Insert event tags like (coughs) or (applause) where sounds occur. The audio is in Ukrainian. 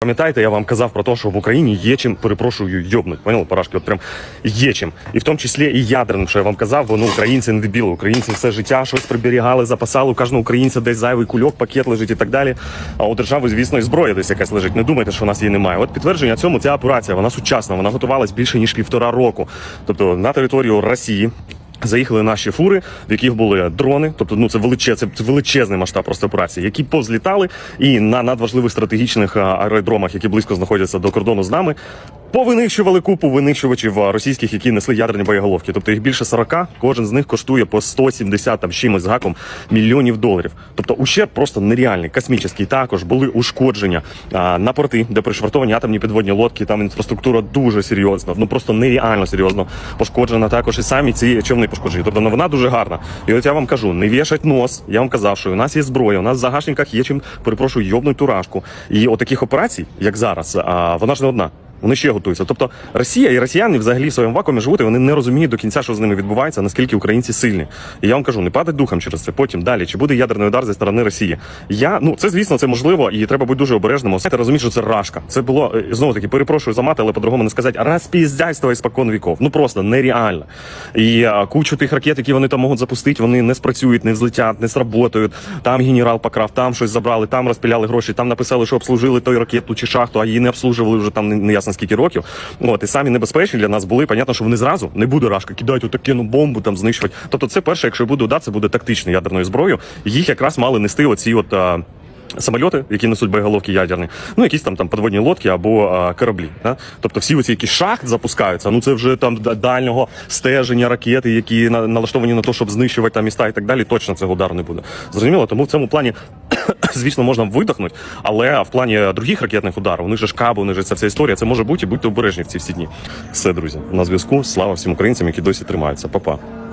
Пам'ятаєте, я вам казав про те, що в Україні є чим, перепрошую, йобнуть. Поняли, парашки? От прям є чим. І в тому числі і ядерним, що я вам казав, воно українці не дебіли. Українці все життя щось приберігали, запасали. У кожного українця десь зайвий кульок, пакет лежить і так далі. А у держави, звісно, і зброя десь якась лежить. Не думайте, що у нас її немає. От підтвердження цьому ця операція, вона сучасна, вона готувалась більше ніж півтора року. Тобто на територію Росії. Заїхали наші фури, в яких були дрони, тобто ну це величез, це величезний масштаб просто операції, які повзлітали і на надважливих стратегічних аеродромах, які близько знаходяться до кордону з нами, повинищували купу винищувачів російських, які несли ядерні боєголовки. Тобто їх більше 40, кожен з них коштує по 170 там чимось з гаком мільйонів доларів. Тобто ущерб просто нереальний, космічний. Також були ушкодження а, на порти, де пришвартовані атомні підводні лодки. Там інфраструктура дуже серйозна, ну просто нереально серйозно пошкоджена. Також і самі ці човни пошкоджені. Тобто вона дуже гарна. І от я вам кажу, не вішать нос. Я вам казав, що у нас є зброя, у нас в загашниках є чим перепрошую йобнуть туражку. І от операцій, як зараз, а, вона ж не одна. Вони ще готуються. Тобто Росія і росіяни взагалі в своєму вакуумі живуть, і вони не розуміють до кінця, що з ними відбувається, наскільки українці сильні. І я вам кажу, не падать духом через це. Потім далі, чи буде ядерний удар зі сторони Росії. Я ну це звісно, це можливо, і треба бути дуже обережним. Знаєте, розуміти, що це рашка. Це було е, знову таки, перепрошую за мати, але по-другому не сказати. Розпіздяйство іспокон віков. Ну просто нереально. І кучу тих ракет, які вони там можуть запустити, вони не спрацюють, не взлетять, не сработають. Там генерал покрав, там щось забрали, там розпиляли гроші, там написали, що обслужили той ракету чи шахту, а її не обслужували вже там не- неясно скільки років. От і самі небезпечні для нас були. Понятно, що вони зразу не буде рашка, кидають отакену бомбу, там знищувати. Тобто, це перше, якщо буде удар, це буде тактичною ядерною зброєю. Їх якраз мали нести оці от. а, Самольоти, які несуть боєголовки ядерні, ну якісь там там подводні лодки або а, кораблі. Да? Тобто всі оці які шахт запускаються. Ну це вже там дальнього стеження ракети, які на, налаштовані на те, щоб знищувати там міста і так далі. Точно цього удару не буде. Зрозуміло, тому в цьому плані, (coughs) звісно, можна видохнути, але в плані других ракетних ударів, них же ж каби, них же ця вся історія. Це може бути і будьте обережні в ці всі дні. Все, друзі, на зв'язку. Слава всім українцям, які досі тримаються. Па-па.